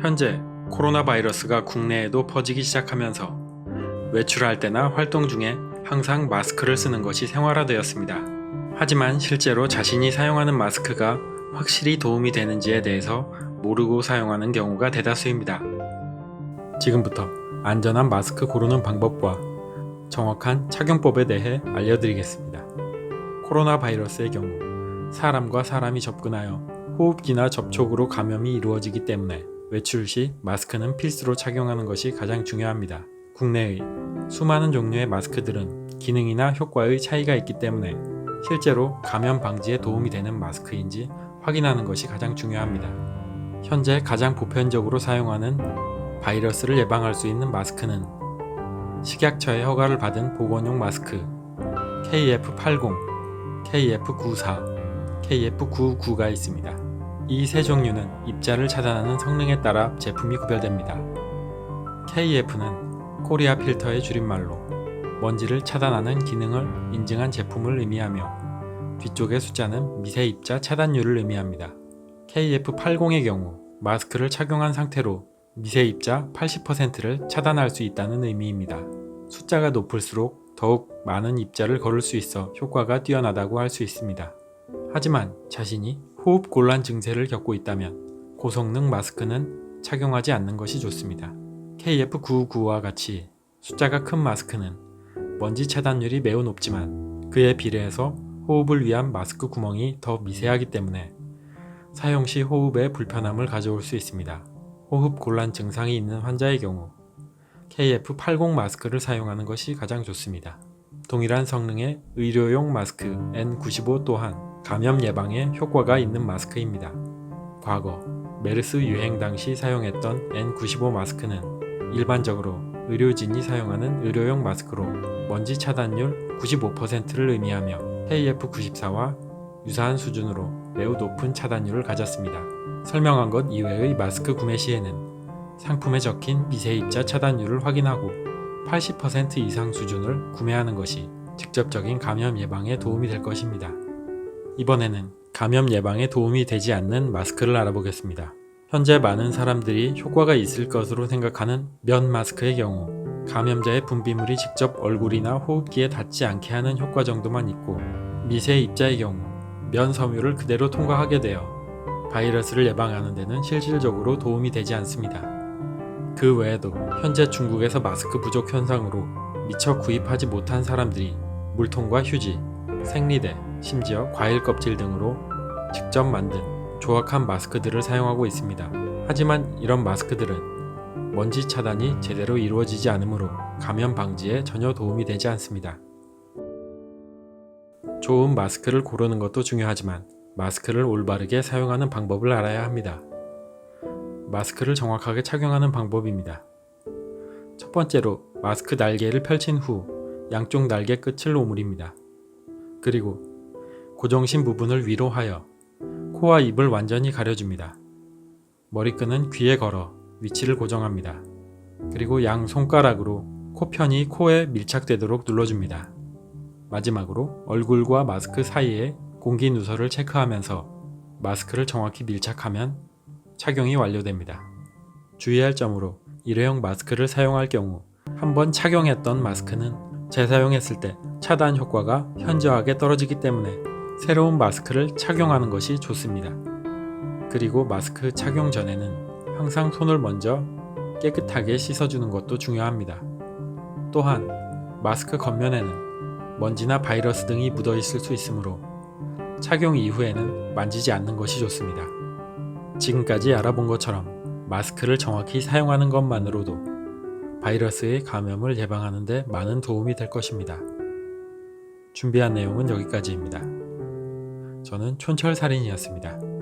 현재 코로나 바이러스가 국내에도 퍼지기 시작하면서 외출할 때나 활동 중에 항상 마스크를 쓰는 것이 생활화되었습니다. 하지만 실제로 자신이 사용하는 마스크가 확실히 도움이 되는지에 대해서 모르고 사용하는 경우가 대다수입니다. 지금부터 안전한 마스크 고르는 방법과 정확한 착용법에 대해 알려드리겠습니다. 코로나 바이러스의 경우 사람과 사람이 접근하여 호흡기나 접촉으로 감염이 이루어지기 때문에 외출 시 마스크는 필수로 착용하는 것이 가장 중요합니다. 국내의 수많은 종류의 마스크들은 기능이나 효과의 차이가 있기 때문에 실제로 감염 방지에 도움이 되는 마스크인지 확인하는 것이 가장 중요합니다. 현재 가장 보편적으로 사용하는 바이러스를 예방할 수 있는 마스크는 식약처의 허가를 받은 보건용 마스크 KF80, KF94, KF99가 있습니다. 이 세 종류는 입자를 차단하는 성능에 따라 제품이 구별됩니다. KF는 코리아 필터의 줄임말로 먼지를 차단하는 기능을 인증한 제품을 의미하며 뒤쪽의 숫자는 미세 입자 차단율을 의미합니다. KF80의 경우 마스크를 착용한 상태로 미세 입자 80%를 차단할 수 있다는 의미입니다. 숫자가 높을수록 더욱 많은 입자를 걸을 수 있어 효과가 뛰어나다고 할 수 있습니다. 하지만 자신이 호흡 곤란 증세를 겪고 있다면 고성능 마스크는 착용하지 않는 것이 좋습니다. KF99와 같이 숫자가 큰 마스크는 먼지 차단율이 매우 높지만 그에 비례해서 호흡을 위한 마스크 구멍이 더 미세하기 때문에 사용 시 호흡에 불편함을 가져올 수 있습니다. 호흡 곤란 증상이 있는 환자의 경우 KF80 마스크를 사용하는 것이 가장 좋습니다. 동일한 성능의 의료용 마스크 N95 또한 감염 예방에 효과가 있는 마스크입니다. 과거 메르스 유행 당시 사용했던 N95 마스크는 일반적으로 의료진이 사용하는 의료용 마스크로 먼지 차단율 95%를 의미하며 KF94와 유사한 수준으로 매우 높은 차단율을 가졌습니다. 설명한 것 이외의 마스크 구매 시에는 상품에 적힌 미세 입자 차단율을 확인하고 80% 이상 수준을 구매하는 것이 직접적인 감염 예방에 도움이 될 것입니다. 이번에는 감염 예방에 도움이 되지 않는 마스크를 알아보겠습니다. 현재 많은 사람들이 효과가 있을 것으로 생각하는 면 마스크의 경우 감염자의 분비물이 직접 얼굴이나 호흡기에 닿지 않게 하는 효과 정도만 있고 미세 입자의 경우 면 섬유를 그대로 통과하게 되어 바이러스를 예방하는 데는 실질적으로 도움이 되지 않습니다. 그 외에도 현재 중국에서 마스크 부족 현상으로 미처 구입하지 못한 사람들이 물통과 휴지, 생리대, 심지어 과일 껍질 등으로 직접 만든 조악한 마스크들을 사용하고 있습니다. 하지만 이런 마스크들은 먼지 차단이 제대로 이루어지지 않으므로 감염 방지에 전혀 도움이 되지 않습니다. 좋은 마스크를 고르는 것도 중요하지만 마스크를 올바르게 사용하는 방법을 알아야 합니다. 마스크를 정확하게 착용하는 방법입니다. 첫 번째로 마스크 날개를 펼친 후 양쪽 날개 끝을 오므립니다. 그리고 고정신 부분을 위로 하여 코와 입을 완전히 가려줍니다. 머리끈은 귀에 걸어 위치를 고정합니다. 그리고 양 손가락으로 코편이 코에 밀착되도록 눌러줍니다. 마지막으로 얼굴과 마스크 사이에 공기 누설을 체크하면서 마스크를 정확히 밀착하면 착용이 완료됩니다. 주의할 점으로 일회용 마스크를 사용할 경우 한번 착용했던 마스크는 재사용했을 때 차단 효과가 현저하게 떨어지기 때문에 새로운 마스크를 착용하는 것이 좋습니다. 그리고 마스크 착용 전에는 항상 손을 먼저 깨끗하게 씻어주는 것도 중요합니다. 또한 마스크 겉면에는 먼지나 바이러스 등이 묻어 있을 수 있으므로 착용 이후에는 만지지 않는 것이 좋습니다. 지금까지 알아본 것처럼 마스크를 정확히 사용하는 것만으로도 바이러스의 감염을 예방하는 데 많은 도움이 될 것입니다. 준비한 내용은 여기까지입니다. 저는 촌철살인이었습니다.